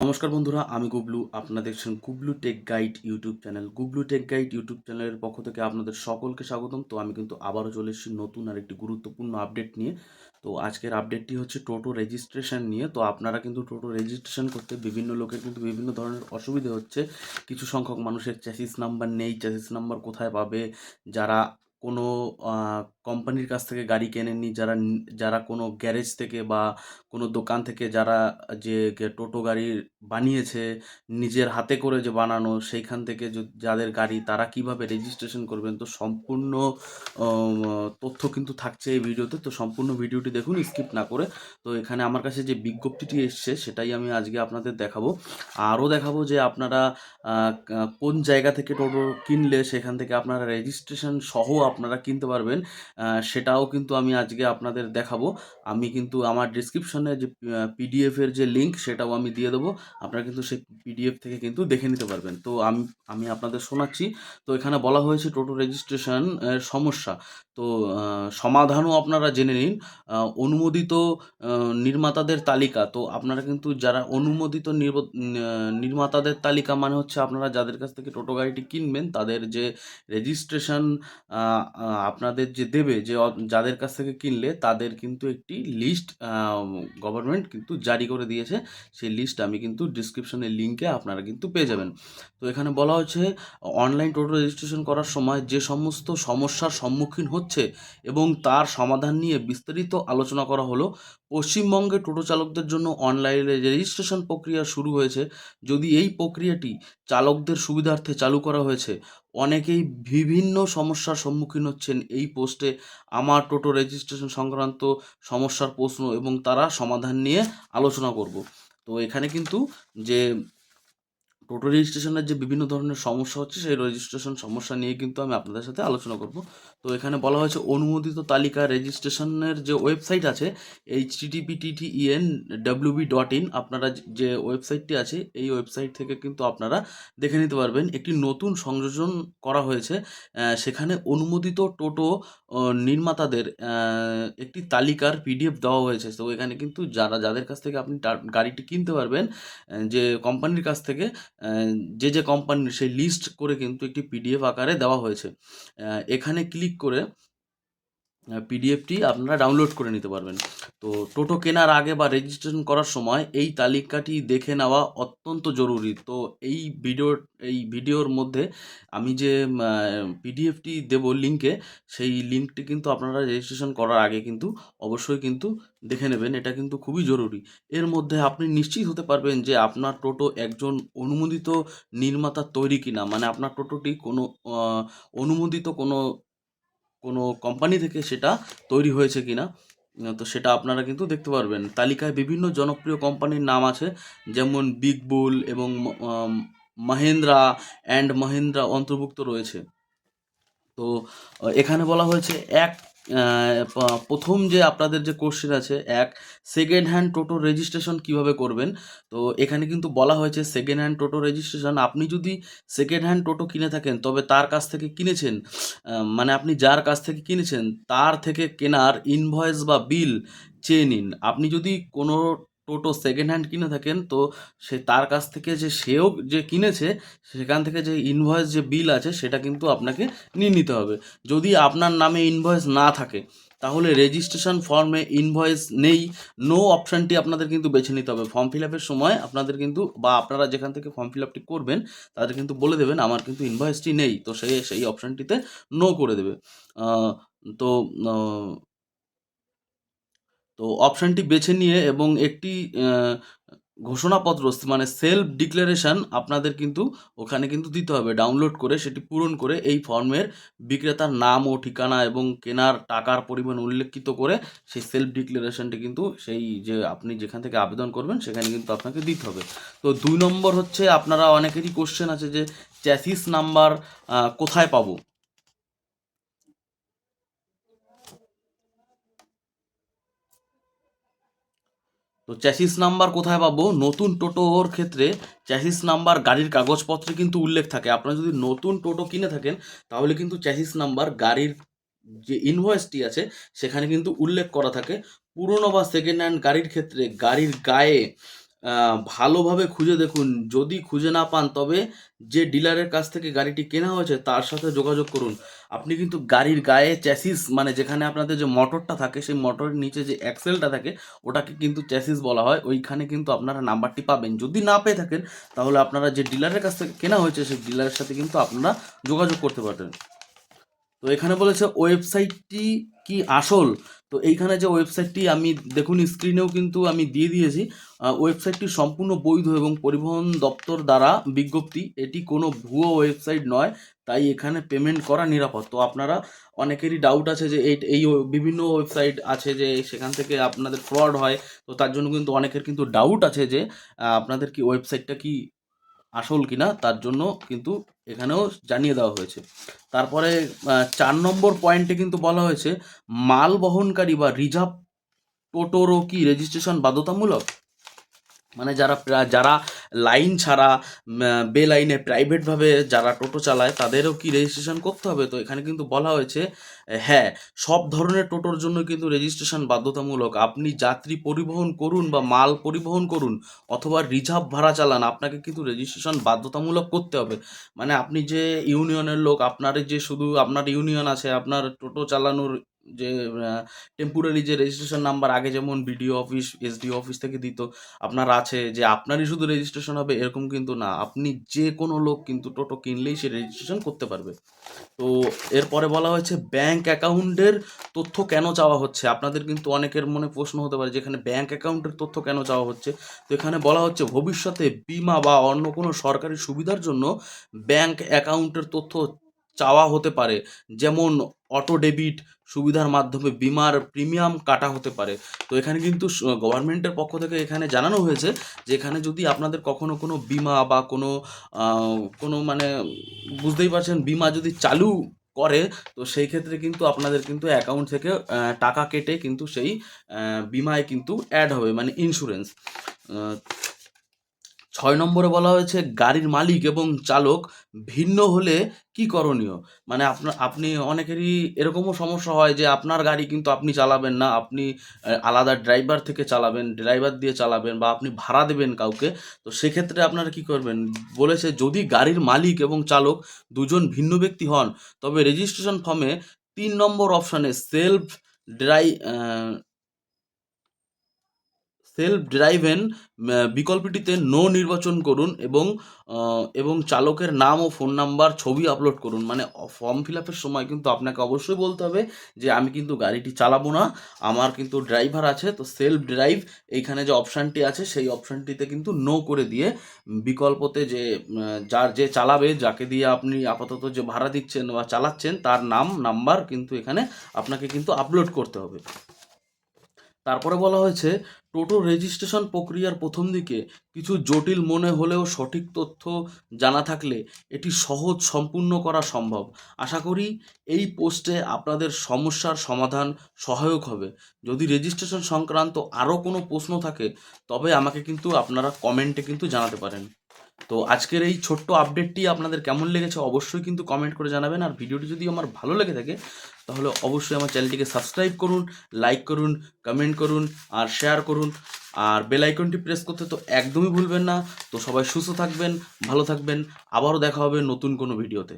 নমস্কার বন্ধুরা, আমি গুবলু আপনারা দেখছেন Gublu tech guide YouTube channel. Gublu tech guide YouTube চ্যানেলের পক্ষ থেকে আপনাদের সকলকে স্বাগতম। তো আমি কিন্তু আবারও চলে এসেছি নতুন আর একটি গুরুত্বপূর্ণ আপডেট নিয়ে। তো আজকের আপডেটটি হচ্ছে টোটো রেজিস্ট্রেশন নিয়ে। তো আপনারা কিন্তু টোটো রেজিস্ট্রেশন করতে বিভিন্ন লোকের কিন্তু বিভিন্ন ধরনের অসুবিধে হচ্ছে। কিছু সংখ্যক মানুষের চ্যাসিস নাম্বার নেই। চ্যাসিস নাম্বার কোথায় পাবে? যারা কোনো কোম্পানির কাছ থেকে গাড়ি কেনেননি, যারা যারা কোনো গ্যারেজ থেকে বা কোনো দোকান থেকে যারা যে টোটো গাড়ি বানিয়েছে, নিজের হাতে করে যে বানানো, সেইখান থেকে যাদের গাড়ি তারা কীভাবে রেজিস্ট্রেশন করবেন? তো সম্পূর্ণ তথ্য কিন্তু থাকছে এই ভিডিওতে তো সম্পূর্ণ ভিডিওটি দেখুন স্কিপ না করে। তো এখানে আমার কাছে যে বিজ্ঞপ্তিটি এসছে, সেটাই আমি আজকে আপনাদের দেখাবো। আরও দেখাবো যে আপনারা কোন জায়গা থেকে টোটো কিনলে সেখান থেকে আপনারা রেজিস্ট্রেশন সহ আপনারা কিনতে পারবেন। সেটাও কিন্তু আমি আজকে আপনাদের দেখাবো। আমি কিন্তু আমার ডিসক্রিপশনে যে পিডিএফ এর যে লিঙ্ক সেটাও আমি দিয়ে দেবো। আপনারা কিন্তু সেই পিডিএফ থেকে কিন্তু দেখে নিতে পারবেন। তো আমি আমি আপনাদের শোনাচ্ছি। তো এখানে বলা হয়েছে টোটো রেজিস্ট্রেশন সমস্যা। তো সমাধানও আপনারা জেনে নিন। অনুমোদিত নির্মাতাদের তালিকা। তো আপনারা কিন্তু যারা অনুমোদিত নির্মাতাদের তালিকা মানে হচ্ছে আপনারা যাদের কাছ থেকে টোটো গাড়িটি কিনবেন, তাদের যে রেজিস্ট্রেশন আপনাদের যে দেবে, যে যাদের কাছ থেকে কিনলে, তাদের কিন্তু একটি লিস্ট গভর্নমেন্ট কিন্তু জারি করে দিয়েছে। সেই লিস্ট আমি কিন্তু ডিসক্রিপশনের লিঙ্কে আপনারা কিন্তু পেয়ে যাবেন। তো এখানে বলা হচ্ছে অনলাইন টোটো রেজিস্ট্রেশন করার সময় যে সমস্ত সমস্যার সম্মুখীন হচ্ছে এবং তার সমাধান নিয়ে বিস্তারিত আলোচনা করা হলো, পশ্চিমবঙ্গে টোটো চালকদের জন্য অনলাইনে রেজিস্ট্রেশন প্রক্রিয়া শুরু হয়েছে। যদি এই প্রক্রিয়াটি চালকদের সুবিধার্থে চালু করা হয়েছে অনেকেই বিভিন্ন সমস্যার সম্মুখীন হচ্ছেন এই পোস্টে। আমার টোটো রেজিস্ট্রেশন সংক্রান্ত সমস্যার প্রশ্ন এবং তারা সমাধান নিয়ে আলোচনা করব। তো এখানে কিন্তু যে টোটো রেজিস্ট্রেশনের যে বিভিন্ন ধরনের সমস্যা হচ্ছে, সেই রেজিস্ট্রেশন সমস্যা নিয়ে কিন্তু আমি আপনাদের সাথে আলোচনা করব। তো এখানে বলা হয়েছে, অনুমোদিত তালিকা রেজিস্ট্রেশনের যে ওয়েবসাইট আছে H TTP TTEN WB dot in আপনারা যে ওয়েবসাইটটি আছে, এই ওয়েবসাইট থেকে কিন্তু আপনারা দেখে নিতে পারবেন। একটি নতুন সংযোজন করা হয়েছে সেখানে অনুমোদিত টোটো নির্মাতাদের একটি তালিকার পিডিএফ দেওয়া হয়েছে। তো এখানে কিন্তু যারা, যাদের কাছ থেকে আপনি গাড়িটি কিনতে পারবেন যে কোম্পানির কাছ থেকে যে যে কোম্পানির সেই লিস্ট করে কিন্তু একটি পিডিএফ আকারে দেওয়া হয়েছে। এখানে ক্লিক করে পিডিএফটি আপনারা ডাউনলোড করে নিতে পারবেন। তো টোটো কেনার আগে বা রেজিস্ট্রেশন করার সময় এই তালিকাটি দেখে নেওয়া অত্যন্ত জরুরি। তো এই ভিডিওর এই ভিডিওর মধ্যে আমি যে পিডিএফটি দেব লিঙ্কে সেই লিঙ্কটি কিন্তু আপনারা রেজিস্ট্রেশন করার আগে কিন্তু অবশ্যই কিন্তু দেখে নেবেন। এটা কিন্তু খুবই জরুরি। এর মধ্যে আপনি নিশ্চিত হতে পারবেন যে আপনার টোটো একজন অনুমোদিত নির্মাতা তৈরি কিনা। মানে আপনার টোটোটি কোনো অনুমোদিত কোনো কোনো কোম্পানি থেকে সেটা তৈরি হয়েছে কি না তো সেটা আপনারা কিন্তু দেখতে পারবেন। তালিকায় বিভিন্ন জনপ্রিয় কোম্পানির নাম আছে, যেমন বিগ বুল এবং মাহিন্দ্রা অ্যান্ড মাহিন্দ্রা অন্তর্ভুক্ত রয়েছে। তো এখানে বলা হয়েছে এক প্রথম যে আপনাদের যে কোশ্চেন আছে, এক সেকেন্ড হ্যান্ড টোটো রেজিস্ট্রেশন কীভাবে করবেন? তো এখানে কিন্তু বলা হয়েছে সেকেন্ড হ্যান্ড টোটো রেজিস্ট্রেশন আপনি যদি সেকেন্ড হ্যান্ড টোটো কিনে থাকেন, তবে তার কাছ থেকে কিনেছেন মানে আপনি যার কাছ থেকে কিনেছেন, তার থেকে কেনার ইনভয়েস বা বিল চেয়ে নিন। আপনি যদি কোনো টোটো সেকেন্ড হ্যান্ড কিনে থাকেন, তো সে তার কাছ থেকে যে সেও যে কিনেছে, সেখান থেকে যে ইনভয়েস যে বিল আছে, সেটা কিন্তু আপনাকে নিয়ে নিতে হবে। যদি আপনার নামে ইনভয়েস না থাকে, তাহলে রেজিস্ট্রেশন ফর্মে ইনভয়েস নেই নো অপশানটি আপনাদের কিন্তু বেছে নিতে হবে। ফর্ম ফিল আপের সময় আপনাদের কিন্তু, বা আপনারা যেখান থেকে ফর্ম ফিল আপটি করবেন, তাদের কিন্তু বলে দেবেন, আমার কিন্তু ইনভয়েসটি নেই। তো সে সেই অপশানটিতে নো করে দেবে। তো তো অপশানটি বেছে নিয়ে এবং একটি ঘোষণাপত্র মানে সেলফ ডিক্লারেশন আপনাদের কিন্তু ওখানে কিন্তু দিতে হবে। ডাউনলোড করে সেটি পূরণ করে এই ফর্মের বিক্রেতার নাম ও ঠিকানা এবং কেনার টাকার পরিমাণ উল্লেখিত করে সেই সেলফ ডিক্লারেশনটি কিন্তু সেই যে আপনি যেখান থেকে আবেদন করবেন সেখানে কিন্তু আপনাকে দিতে হবে। তো দুই নম্বর হচ্ছে আপনারা অনেকেরই কোশ্চেন আছে যে চ্যাসিস নাম্বার কোথায় পাবো? তো চ্যাসিস নাম্বার কোথায় পাবো? নতুন টোটোর ক্ষেত্রে চ্যাসিস নাম্বার গাড়ির কাগজপত্রে কিন্তু উল্লেখ থাকে। আপনারা যদি নতুন টোটো কিনে থাকেন, তাহলে কিন্তু চ্যাসিস নাম্বার গাড়ির যে ইনভয়েসটি আছে, সেখানে কিন্তু উল্লেখ করা থাকে। পুরনো বা সেকেন্ড হ্যান্ড গাড়ির ক্ষেত্রে গাড়ির গায়ে ভালোভাবে খুঁজে দেখুন। যদি খুঁজে না পান, তবে যে ডিলারের কাছ থেকে গাড়িটি কেনা হয়েছে, তার সাথে যোগাযোগ করুন। আপনি কিন্তু গাড়ির গায়ে চ্যাসিস মানে যেখানে আপনাদের যে মোটরটা থাকে, সেই মোটরের নিচে যে অ্যাক্সেলটা থাকে, ওটাকে কিন্তু চ্যাসিস বলা হয়। ওইখানে কিন্তু আপনারা নাম্বারটি পাবেন। যদি না পেয়ে থাকেন, তাহলে আপনারা যে ডিলারের কাছ থেকে কেনা হয়েছে, সেই ডিলারের সাথে কিন্তু আপনারা যোগাযোগ করতে পারবেন। তো এখানে বলেছে ওয়েবসাইটটি কি আসল? তো এইখানে যে ওয়েবসাইটটি আমি দেখুন স্ক্রিনেও কিন্তু আমি দিয়ে দিয়েছি। ওয়েবসাইটটি সম্পূর্ণ বৈধ এবং পরিবহন দপ্তর দ্বারা বিজ্ঞপ্তি। এটি কোনো ভুয়ো ওয়েবসাইট নয়, তাই এখানে পেমেন্ট করা নিরাপদ। তো আপনারা অনেকেরই ডাউট আছে যে এই এই বিভিন্ন ওয়েবসাইট আছে যে সেখান থেকে আপনাদের ফ্রড হয়। তো তার জন্য কিন্তু অনেকের কিন্তু ডাউট আছে যে আপনাদের কি ওয়েবসাইটটা কি আসল কিনা তার জন্য কিন্তু এখানেও জানিয়ে দেওয়া হয়েছে। তারপরে চার নম্বর পয়েন্টে কিন্তু বলা হয়েছে, মাল বহনকারী বা রিজার্ভ টোটোরও কি রেজিস্ট্রেশন বাধ্যতামূলক? মানে যারা যারা লাইন ছাড়া বে লাইনে প্রাইভেটভাবে যারা টোটো চালায়, তাদেরও কি রেজিস্ট্রেশন করতে হবে? তো এখানে কিন্তু বলা হয়েছে হ্যাঁ সব ধরনের টোটোর জন্য কিন্তু রেজিস্ট্রেশন বাধ্যতামূলক। আপনি যাত্রী পরিবহন করুন বা মাল পরিবহন করুন অথবা রিজার্ভ ভাড়া চালান, আপনাকে কিন্তু রেজিস্ট্রেশন বাধ্যতামূলক করতে হবে। মানে আপনি যে ইউনিয়নের লোক, আপনার যে শুধু, আপনার ইউনিয়ন আছে, আপনার টোটো চালানোর যে টেম্পোরারি যে রেজিস্ট্রেশন নাম্বার আগে যেমন বিডিও অফিস এসডিও অফিস থেকে দিত, আপনার আছে যে, আপনারই শুধু রেজিস্ট্রেশন হবে, এরকম কিন্তু না। আপনি যে কোনো লোক কিন্তু টোটো কিনলেই সে রেজিস্ট্রেশন করতে পারবে। তো, এরপরে বলা হয়েছে ব্যাংক অ্যাকাউন্টের তথ্য কেন চাওয়া হচ্ছে? আপনাদের কিন্তু অনেকের মনে প্রশ্ন হতে পারে যে এখানে ব্যাংক অ্যাকাউন্টের তথ্য কেন চাওয়া হচ্ছে? তো এখানে বলা হচ্ছে, ভবিষ্যতে বিমা বা অন্য কোনো সরকারি সুবিধার জন্য ব্যাংক অ্যাকাউন্টের তথ্য চাওয়া হতে পারে। যেমন, অটো ডেবিট সুবিধার মাধ্যমে বিমার প্রিমিয়াম কাটা হতে পারে। তো এখানে কিন্তু গভর্নমেন্টের পক্ষ থেকে এখানে জানানো হয়েছে যে এখানে যদি আপনাদের কখনো কোনো বিমা বা কোনো কোনো মানে বুঝতেই পারছেন, বিমা যদি চালু করে, তো সেই ক্ষেত্রে কিন্তু আপনাদের কিন্তু অ্যাকাউন্ট থেকে টাকা কেটে কিন্তু সেই বিমায় কিন্তু অ্যাড হবে মানে ইন্স্যুরেন্স ছয় নম্বরে বলা হয়েছে, গাড়ির মালিক এবং চালক ভিন্ন হলে কি করণীয়? মানে আপনার আপনি অনেকেরই এরকমও সমস্যা হয় যে, আপনার গাড়ি কিন্তু আপনি চালাবেন না, আপনি আলাদা ড্রাইভার থেকে চালাবেন, ড্রাইভার দিয়ে চালাবেন বা আপনি ভাড়া দেবেন কাউকে, তো সেক্ষেত্রে আপনারা কি করবেন? বলেছে, যদি গাড়ির মালিক এবং চালক দুজন ভিন্ন ব্যক্তি হন, তবে রেজিস্ট্রেশন ফর্মে তিন নম্বর অপশানে সেলফ ড্রাই সেলফ ড্রাইভেন বিকল্পটিতে নো নির্বাচন করুন এবং এবং চালকের নাম ও ফোন নাম্বার ছবি আপলোড করুন। মানে ফর্ম ফিল আপের সময় কিন্তু আপনাকে অবশ্যই বলতে হবে যে, আমি কিন্তু গাড়িটি চালাবো না, আমার কিন্তু ড্রাইভার আছে, তো সেলফ ড্রাইভ এইখানে যে অপশানটি আছে, সেই অপশানটিতে কিন্তু নো করে দিয়ে, বিকল্পতে যে যার যে চালাবে, যাকে দিয়ে আপনি আপাতত যে ভাড়া দিচ্ছেন বা চালাচ্ছেন, তার নাম নাম্বার কিন্তু এখানে আপনাকে কিন্তু আপলোড করতে হবে। তারপরে বলা হয়েছে, টোটো রেজিস্ট্রেশন প্রক্রিয়ার প্রথম দিকে কিছু জটিল মনে হলেও সঠিক তথ্য জানা থাকলে এটি সহজ সম্পূর্ণ করা সম্ভব। আশা করি এই পোস্টে আপনাদের সমস্যার সমাধান সহায়ক হবে। যদি রেজিস্ট্রেশন সংক্রান্ত আরও কোনো প্রশ্ন থাকে, তবে আমাকে কিন্তু আপনারা কমেন্টে কিন্তু জানাতে পারেন। তো আজকের এই ছোট্ট আপডেটটি আপনাদের কেমন লেগেছে অবশ্যই কিন্তু কমেন্ট করে জানাবেন। আর ভিডিওটি যদি আমার ভালো লেগে থাকে তাহলে অবশ্যই আমার চ্যানেলটিকে সাবস্ক্রাইব করুন লাইক করুন কমেন্ট করুন, আর শেয়ার করুন। আর বেল আইকনটি প্রেস করতে তো একদমই ভুলবেন না। তো সবাই সুস্থ থাকবেন, ভালো থাকবেন। আবারও দেখা হবে নতুন কোনো ভিডিওতে